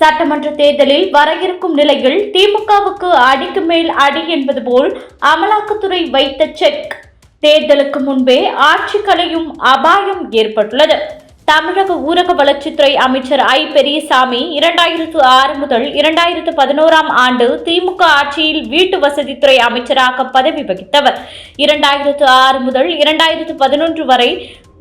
சட்டமன்ற தேர்தலில் வர இருக்கும் நிலையில் திமுகவுக்கு அடிக்கு மேல் அடி என்பது போல் அமலாக்கத்துறை வைத்த செக் தேர்தலுக்கு முன்பே ஆட்சி கலையும் அபாயம் ஏற்பட்டுள்ளது. தமிழக ஊரக வளர்ச்சித்துறை அமைச்சர் ஐ. பெரியசாமி இரண்டாயிரத்து ஆறு முதல் இரண்டாயிரத்து பதினோராம் ஆண்டு திமுக ஆட்சியில் வீட்டு வசதித்துறை அமைச்சராக பதவி வகித்தவர். இரண்டாயிரத்து ஆறு முதல் இரண்டாயிரத்து பதினொன்று வரை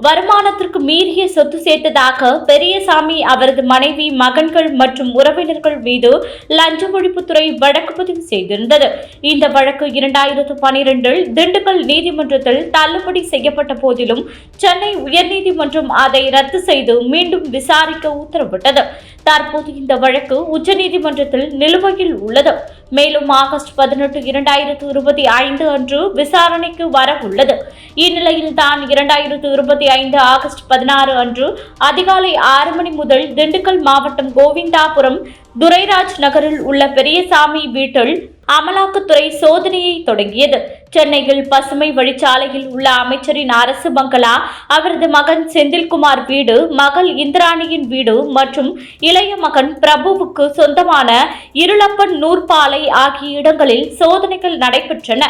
வருமானத்திற்கு மீறிய சொத்து சேர்த்ததாக பெரியசாமி அவரது மனைவி மகன்கள் மற்றும் உறவினர்கள் மீது லஞ்ச ஒழிப்புத்துறை வழக்கு பதிவு செய்திருந்தது. இந்த வழக்கு இரண்டாயிரத்து பனிரெண்டில் திண்டுக்கல் நீதிமன்றத்தில் தள்ளுபடி செய்யப்பட்ட போதிலும் சென்னை உயர்நீதிமன்றம் அதை ரத்து செய்து மீண்டும் விசாரிக்க உத்தரவிட்டது. தற்போது இந்த வழக்கு உச்சநீதிமன்றத்தில் நிலுவையில் உள்ளது. மேலும் ஆகஸ்ட் பதினெட்டு இரண்டாயிரத்து இருபத்தி ஐந்து அன்று விசாரணைக்கு வர உள்ளது இந்நிலையில் தான் இரண்டாயிரத்து இருபத்தி ஐந்து ஆகஸ்ட் பதினாறு அன்று அதிகாலை ஆறு மணி முதல் திண்டுக்கல் மாவட்டம் கோவிந்தாபுரம் துரைராஜ் நகரில் உள்ள பெரியசாமி வீட்டில் அமலாக்கத்துறை சோதனையை தொடங்கியது. சென்னையில் பசுமை வழிச்சாலையில் உள்ள அமைச்சரின் அரசு பங்களா அவரது மகன் செந்தில்குமார் வீடு மகள் இந்திராணியின் வீடு மற்றும் இளைய மகன் பிரபுவுக்கு சொந்தமான இருளப்பன் நூற்பாலை ஆகிய இடங்களில் சோதனைகள் நடைபெற்றன.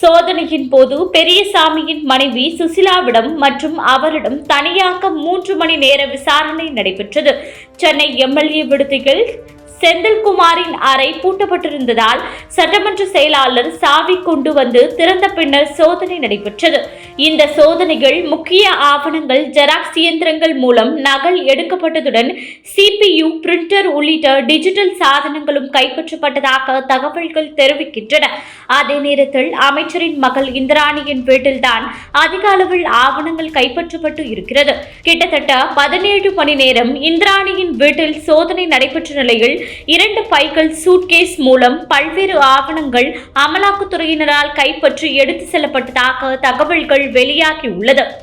சோதனையின் போது பெரியசாமியின் மனைவி சுசிலாவிடம் மற்றும் அவரிடம் தனியாக மூன்று மணி நேர விசாரணை நடைபெற்றது. சென்னை எம்எல்ஏ விடுதியில் செந்தில்குமாரின் அறை பூட்டப்பட்டிருந்ததால் சட்டமன்ற செயலாளர் சாவி கொண்டு வந்து திறந்த பின்னர் சோதனை நடைபெற்றது. இந்த சோதனைகள் முக்கிய ஆவணங்கள் ஜெராக்ஸ் இயந்திரங்கள் மூலம் நகல் எடுக்கப்பட்டதுடன் சிபியு பிரிண்டர் உள்ளிட்ட டிஜிட்டல் சாதனங்களும் கைப்பற்றப்பட்டதாக தகவல்கள் தெரிவிக்கின்றன. அதே நேரத்தில் அமைச்சரின் மகள் இந்திராணியின் வீட்டில்தான் அதிக அளவில் ஆவணங்கள் கைப்பற்றப்பட்டு இருக்கிறது. கிட்டத்தட்ட பதினேழு மணி நேரம் இந்திராணியின் வீட்டில் சோதனை நடைபெற்ற நிலையில் இரண்டு பைகள் சூட்கேஸ் மூலம் பல்வேறு ஆவணங்கள் அமலாக்கத்துறையினரால் கைப்பற்றி எடுத்து செல்லப்பட்டதாக தகவல்கள் வெளியாகி உள்ளது.